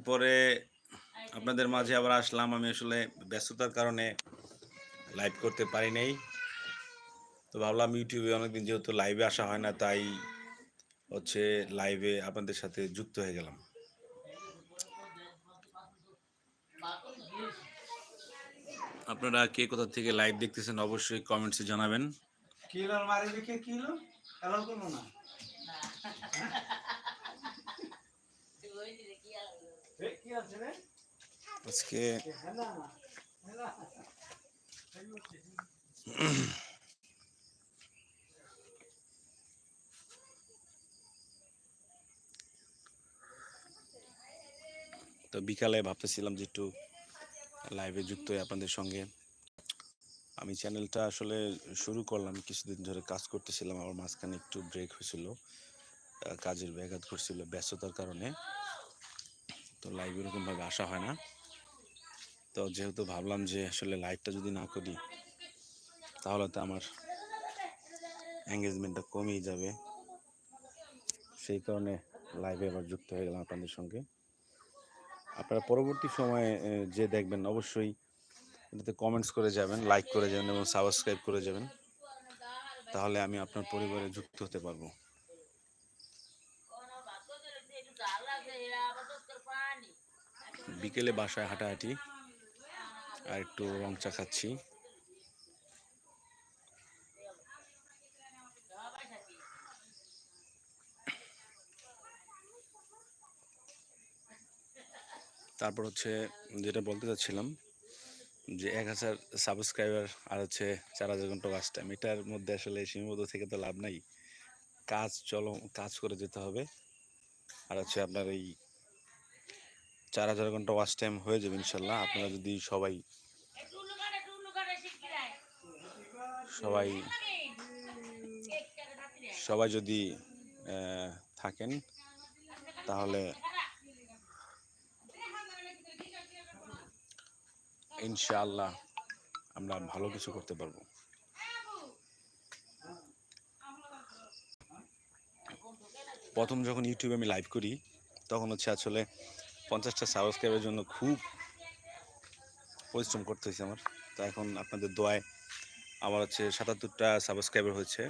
পরে আপনাদের মাঝে আবার আসলাম। আমি আসলে ব্যস্ততার কারণে লাইভ করতে পারি নাই। তো ভাবলাম ইউটিউবে অনেকদিন যেহেতু লাইভে আসা হয় না তাই হচ্ছে লাইভে আপনাদের সাথে যুক্ত হয়ে গেলাম। আপনারা কে কোথা থেকে লাইভ দেখতেছেন অবশ্যই কমেন্টসে জানাবেন। কিলো মারি দিকে কিলো কোনো না এ, কি আছে রে আজকে তো বিকালে ভাবতেছিলাম যে একটু লাইভে যুক্ত হয়ে আপনাদের সঙ্গে। আমি চ্যানেলটা আসলে শুরু করলাম, কিছুদিন ধরে কাজ করতেছিলাম আমার মাঝখানে একটু ব্রেক হয়েছিল কাজের ব্যাঘাত ঘটছিল ব্যস্ততার কারণে। তো লাইভ এরকমভাবে আসা হয় না। তো যেহেতু ভাবলাম যে আসলে লাইভটা যদি না করি, তাহলে তো আমার এঙ্গেজমেন্টটা কমেই যাবে। সেই কারণে লাইভে আবার যুক্ত হয়ে গেলাম আপনাদের সঙ্গে। আপনারা পরবর্তী সময়ে যে দেখবেন, অবশ্যই এটাতে কমেন্টস করে যাবেন লাইক করে যাবেন এবং সাবস্ক্রাইব করে যাবেন। তাহলে আমি আপনার পরিবারে যুক্ত হতে পারব। বিকেলে বাসায় হাঁটাহাঁটি আর একটু রং চা খাচ্ছি। তারপর হচ্ছে যেটা বলতে চাচ্ছিলাম যে এক হাজার সাবস্ক্রাইবার আর হচ্ছে চার হাজার ঘণ্টা ওয়াচ টাইম এটার মধ্যে আসলে সীমাবদ্ধ থেকে তো লাভ নাই। কাজ চলো কাজ করে যেতে হবে। আর হচ্ছে আপনার এই চার হাজার ঘণ্টা ওয়াচ টাইম হয়ে যাবে ইনশাল্লাহ। আপনারা যদি সবাই সবাই সবাই যদি থাকেন, তাহলে ইনশাআল্লাহ আমরা ভালো কিছু করতে পারব। প্রথম যখন ইউটিউবে আমি লাইভ করি, তখন হচ্ছে আসলে পঞ্চাশটা সাবস্ক্রাইবের জন্য খুব পরিশ্রম করতে হয়েছে আমার। তো এখন আপনাদের দোয়ায় আমার হচ্ছে সাতাত্তরটা সাবস্ক্রাইবার হয়েছে।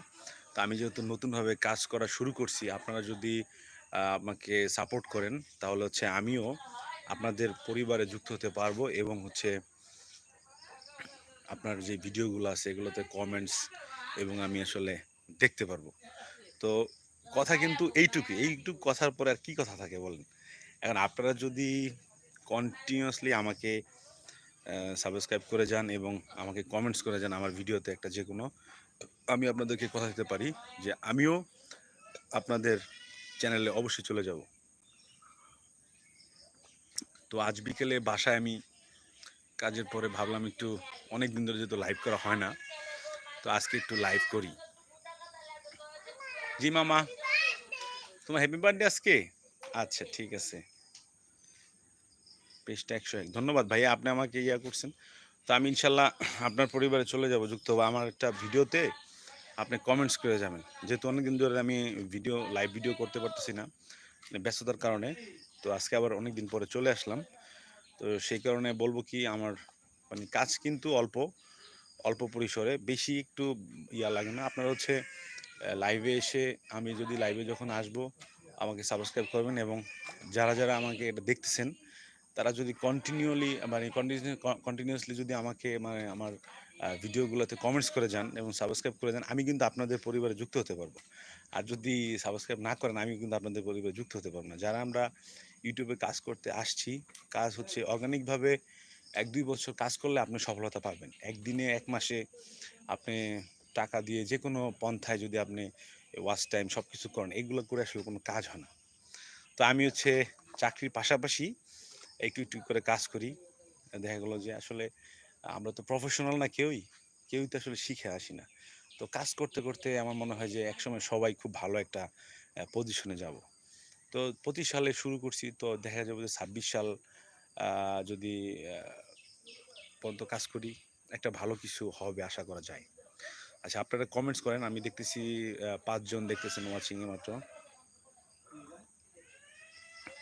তো আমি যেহেতু নতুনভাবে কাজ করা শুরু করছি, আপনারা যদি আমাকে সাপোর্ট করেন, তাহলে হচ্ছে আমিও আপনাদের পরিবারে যুক্ত হতে পারব এবং হচ্ছে আপনার যে ভিডিওগুলো আছে, এগুলোতে কমেন্টস এবং আমি আসলে দেখতে পারব। তো কথা কিন্তু এইটুকু এইটুকু কথার পরে আর কি কথা থাকে বলেন? এখন আপনারা যদি কন্টিনিউয়াসলি আমাকে সাবস্ক্রাইব করে যান এবং আমাকে কমেন্টস করে যান আমার ভিডিওতে একটা যে কোনো, আমি আপনাদেরকে কথা দিতে পারি যে আমিও আপনাদের চ্যানেলে অবশ্যই চলে যাব। তো আজ বিকেলে বাসায় আমি কাজের পরে ভাবলাম একটু অনেক দিন ধরে যেহেতু লাইভ করা হয় না, তো আজকে একটু লাইভ করি। জি মামা, তোমার হ্যাপি বার্থডে আজকে? আচ্ছা ঠিক আছে। পেজটা একশো এক। ধন্যবাদ ভাইয়া, আপনি আমাকে ইয়া করছেন। তো আমি ইনশাল্লাহ আপনার পরিবারে চলে যাব, যুক্ত হব। আমার একটা ভিডিওতে আপনি কমেন্টস করে যাবেন। যেহেতু অনেকদিন ধরে আমি ভিডিও লাইভ ভিডিও করতে পারতেছি না মানে ব্যস্ততার কারণে। তো আজকে আবার অনেক দিন পরে চলে আসলাম। তো সেই কারণে বলব কি, আমার মানে কাজ কিন্তু অল্প অল্প পরিসরে। বেশি একটু ইয়া লাগে না। আপনারা হচ্ছে লাইভে এসে আমি যদি লাইভে যখন আসব, আমাকে সাবস্ক্রাইব করবেন এবং যারা যারা আমাকে এটা দেখতেছেন তারা যদি কন্টিনিউলি মানে কন্টিনিউয়াসলি যদি আমাকে মানে আমার ভিডিওগুলোতে কমেন্টস করে যান এবং সাবস্ক্রাইব করে যান, আমি কিন্তু আপনাদের পরিবারে যুক্ত হতে পারব। আর যদি সাবস্ক্রাইব না করেন আমি কিন্তু আপনাদের পরিবারে যুক্ত হতে পারব না। যারা আমরা ইউটিউবে কাজ করতে আসছি, কাজ হচ্ছে অর্গানিকভাবে এক দুই বছর কাজ করলে আপনি সফলতা পাবেন। একদিনে, এক মাসে আপনি টাকা দিয়ে যে কোনো পন্থায় যদি আপনি ওয়াচ টাইম সব কিছু করেন, এগুলো করে আসলে কোনো কাজ হয় না। তো আমি হচ্ছে চাকরির পাশাপাশি একটু একটু করে কাজ করি। দেখা গেলো যে আসলে আমরা তো প্রফেশনাল না কেউই কেউই তো আসলে শিখে আসি না। তো কাজ করতে করতে আমার মনে হয় যে একসময় সবাই খুব ভালো একটা পজিশনে যাব। তো পঁচিশ সালে শুরু করছি, তো দেখা যাবে যে ছাব্বিশ সাল যদি পর্যন্ত কাজ করি, একটা ভালো কিছু হবে আশা করা যায়। আচ্ছা আপনারা কমেন্টস করেন, আমি দেখতেছি পাঁচজন দেখতেছেন ওয়াচিং এ মাত্র।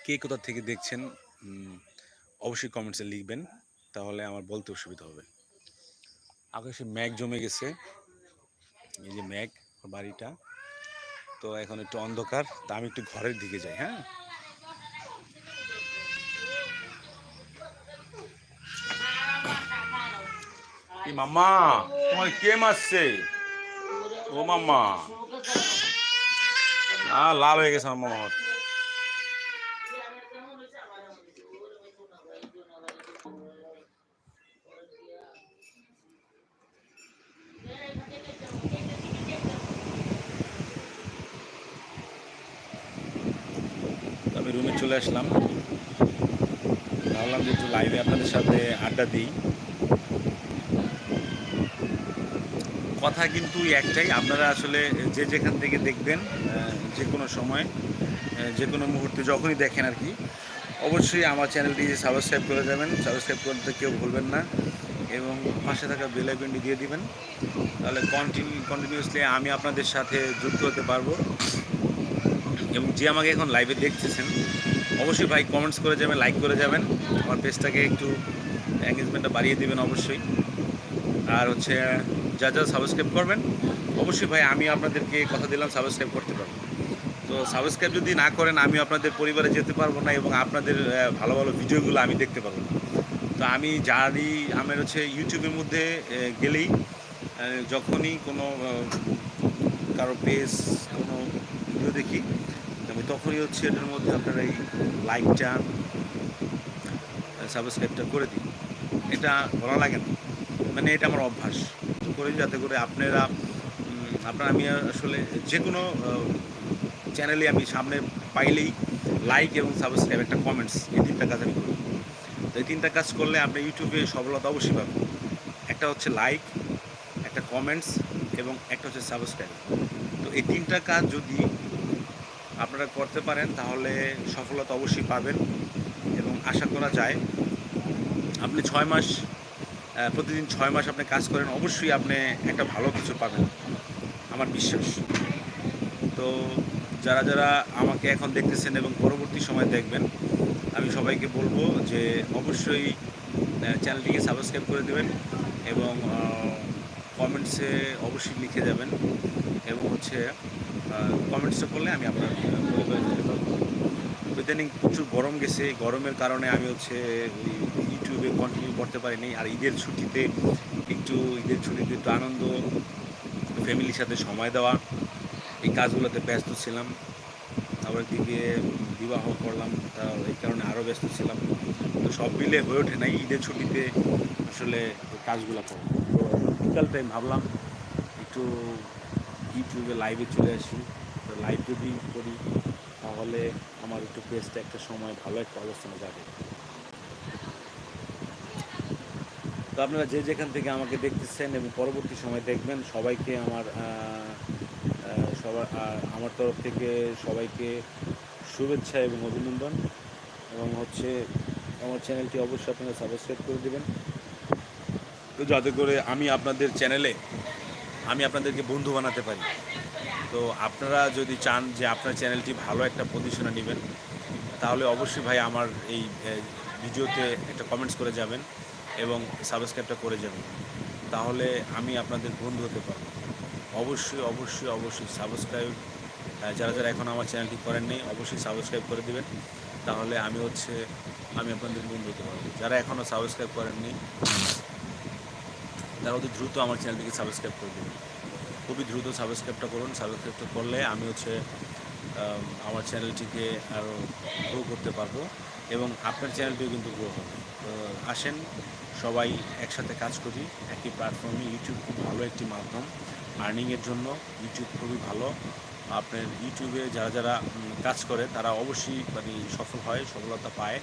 কে কোথা থেকে দেখছেন? অবশ্যই কমেন্টসে লিখবেন, তাহলে আমার বলতে অসুবিধা হবে। আকাশে ম্যাঘ জমে গেছে, এই যে ওর বাড়িটা। তো এখন একটু অন্ধকার, তা আমি একটু ঘরের দিকে যাই হ্যাঁ? মাম্মা, তোমার কে মারছে? ও মাম্মা। লাল হয়ে গেছে আমার মামার তো আমি রুমে চলে আসলাম। ভাবলাম যে একটু লাইভে আপনাদের সাথে আড্ডা দিই। কথা কিন্তু একটাই, আপনারা আসলে যে যেখান থেকে দেখবেন যে কোনো সময় যে কোনো মুহূর্তে যখনই দেখেন আর কি, অবশ্যই আমার চ্যানেলটি যে সাবস্ক্রাইব করে যাবেন। সাবস্ক্রাইব করতে কেউ ভুলবেন না এবং পাশে থাকা বেল আইকনটি দিয়ে দিবেন। তাহলে কন্টিনিউ কন্টিনিউসলি আমি আপনাদের সাথে যুক্ত হতে পারব। এবং যে আমাকে এখন লাইভে দেখতেছেন অবশ্যই ভাই কমেন্টস করে যাবেন লাইক করে যাবেন। আমার পেজটাকে একটু এঙ্গেজমেন্টটা বাড়িয়ে দিবেন অবশ্যই। আর হচ্ছে, যা যা সাবস্ক্রাইব করবেন, অবশ্যই ভাই আমি আপনাদেরকে কথা দিলাম সাবস্ক্রাইব করতে পারব। তো সাবস্ক্রাইব যদি না করেন, আমি আপনাদের পরিবারে যেতে পারব না এবং আপনাদের ভালো ভালো ভিডিওগুলো আমি দেখতে পারব না। তো আমি যারই আমার হচ্ছে ইউটিউবের মধ্যে গেলেই যখনই কোনো কারও পেজ কোনো ভিডিও দেখি তখনই হচ্ছে এটার মধ্যে আপনারা এই লাইকটা সাবস্ক্রাইবটা করে দিন। এটা বলা লাগে না। মানে এটা আমার অভ্যাস। করে যাতে করে আপনারা আপনারা আমি আসলে যে কোনো চ্যানেলে আমি সামনে পাইলেই লাইক এবং সাবস্ক্রাইব একটা কমেন্টস এই তিনটা কাজ আমি করি। তো এই তিনটা কাজ করলে আপনি ইউটিউবে সফলতা অবশ্যই পাবেন। একটা হচ্ছে লাইক একটা কমেন্টস এবং একটা হচ্ছে সাবস্ক্রাইব তো এই তিনটা কাজ যদি আপনারা করতে পারেন, তাহলে সফলতা অবশ্যই পাবেন এবং আশা করা যায় আপনি ছয় মাস প্রতিদিন ছয় মাস আপনি কাজ করেন, অবশ্যই আপনি একটা ভালো কিছু পাবেন, আমার বিশ্বাস। তো যারা যারা আমাকে এখন দেখতেছেন এবং পরবর্তী সময় দেখবেন, আমি সবাইকে বলব যে অবশ্যই চ্যানেলটিকে সাবস্ক্রাইব করে দেবেন এবং কমেন্টসে অবশ্যই লিখে যাবেন এবং হচ্ছে কমেন্টসটা করলে আমি আপনার পারব। ইদানিং প্রচুর গরম গেছে। গরমের কারণে আমি হচ্ছে ওই ইউটিউবে কন্টিনিউ করতে পারিনি। আর ঈদের ছুটিতে একটু, ঈদের ছুটিতে একটু আনন্দ ফ্যামিলির সাথে সময় দেওয়া। এই কাজগুলোতে ব্যস্ত ছিলাম। আবার দিকে বিবাহ করলাম। তা এই কারণে আরও ব্যস্ত ছিলাম। তো সব মিলে হয়ে ওঠে নাই ঈদের ছুটিতে আসলে কাজগুলো করো। তো বিকাল টাইম ভাবলাম, একটু ইউটিউবে লাইভে চলে আসি। তো লাইভ যদি করি, তাহলে আমার একটু পেজটা একটা সময়, ভালো একটা অবস্থানে যাবে। তো আপনারা যে যেখান থেকে আমাকে দেখতেছেন এবং পরবর্তী সময় দেখবেন, সবাইকে আমার সবার আমার তরফ থেকে সবাইকে শুভেচ্ছা এবং অভিনন্দন। এবং হচ্ছে আমার চ্যানেলটি অবশ্যই আপনারা সাবস্ক্রাইব করে দেবেন। তো যাতে করে আমি আপনাদের চ্যানেলে আমি আপনাদেরকে বন্ধু বানাতে পারি। তো আপনারা যদি চান যে আপনার চ্যানেলটি ভালো একটা পজিশনে নেবেন, তাহলে অবশ্যই ভাই আমার এই ভিডিওতে একটা কমেন্টস করে যাবেন এবং সাবস্ক্রাইবটা করে যাবেন। তাহলে আমি আপনাদের বন্ধু হতে পারব। অবশ্যই অবশ্যই অবশ্যই সাবস্ক্রাইব যারা যারা এখন আমার চ্যানেলটি করেননি অবশ্যই সাবস্ক্রাইব করে দেবেন। তাহলে আমি হচ্ছে, আমি আপনাদের বন্ধু হতে পারব। যারা এখনও সাবস্ক্রাইব করেননি তারা অতি দ্রুত আমার চ্যানেলটিকে সাবস্ক্রাইব করে দেবেন। খুবই দ্রুত সাবস্ক্রাইবটা করুন সাবস্ক্রাইবটা করলে আমি হচ্ছে আমার চ্যানেলটিকে আরও গ্রো করতে পারব এবং আপনার চ্যানেলটিও কিন্তু গ্রো হবে। আসেন, সবাই একসাথে কাজ করি। একই প্ল্যাটফর্মে ইউটিউব খুব ভালো একটি মাধ্যম। আর্নিংয়ের জন্য ইউটিউব খুবই ভালো। আপনার ইউটিউবে যারা যারা কাজ করে, তারা অবশ্যই মানে সফল হয়, সফলতা পায়।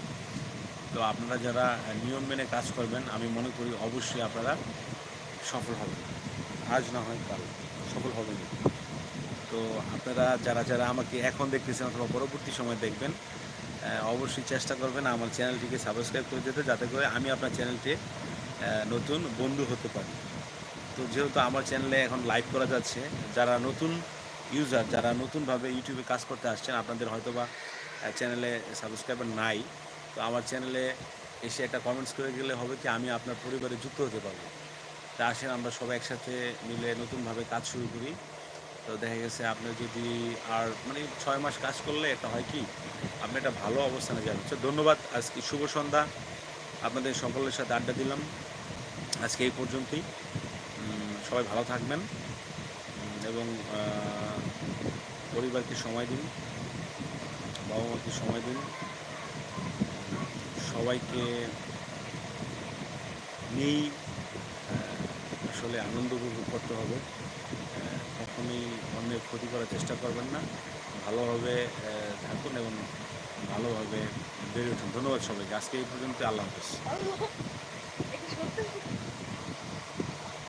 তো আপনারা যারা নিয়ম মেনে কাজ করবেন, আমি মনে করি অবশ্যই আপনারা সফল হবে। আজ না হয় কাল। সফল হবে না। তো আপনারা যারা যারা আমাকে এখন দেখতেছেন অথবা পরবর্তী সময় দেখবেন অবশ্যই চেষ্টা করবেন আমার চ্যানেলটিকে সাবস্ক্রাইব করে দিতে, যাতে করে আমি আপনার চ্যানেলটি নতুন বন্ধু হতে পারি। তো যেহেতু আমার চ্যানেলে এখন লাইভ করা যাচ্ছে, যারা নতুন ইউজার যারা নতুনভাবে ইউটিউবে কাজ করতে আসছেন, আপনাদের হয়তোবা চ্যানেলে সাবস্ক্রাইবার নাই, তো আমার চ্যানেলে এসে একটা কমেন্টস করে গেলে হবে কি আমি আপনার পরিবারে যুক্ত হতে পারব। তা আসেন আমরা সবাই একসাথে মিলে নতুনভাবে কাজ শুরু করি। তো দেখা গেছে আপনি যদি আর মানে ছয় মাস কাজ করলে এটা হয় কি, আপনি একটা ভালো অবস্থানে যাবেন। তো ধন্যবাদ, আজকে শুভ সন্ধ্যা। আপনাদের সকলের সাথে আড্ডা দিলাম। আজকে এই পর্যন্তই। সবাই ভালো থাকবেন। এবং পরিবারকে সময় দিন। বাবা মাকে সময় দিন। সবাইকে নিয়েই আসলে আনন্দ উপভোগ করতে হবে। কখনোই অন্যের ক্ষতি করার চেষ্টা করবেন না। ভালোভাবে থাকুন এবং ভালোভাবে বেড়ে উঠুন। ধন্যবাদ সবাইকে। আজকে এই পর্যন্ত আল্লাহ হাফেজ।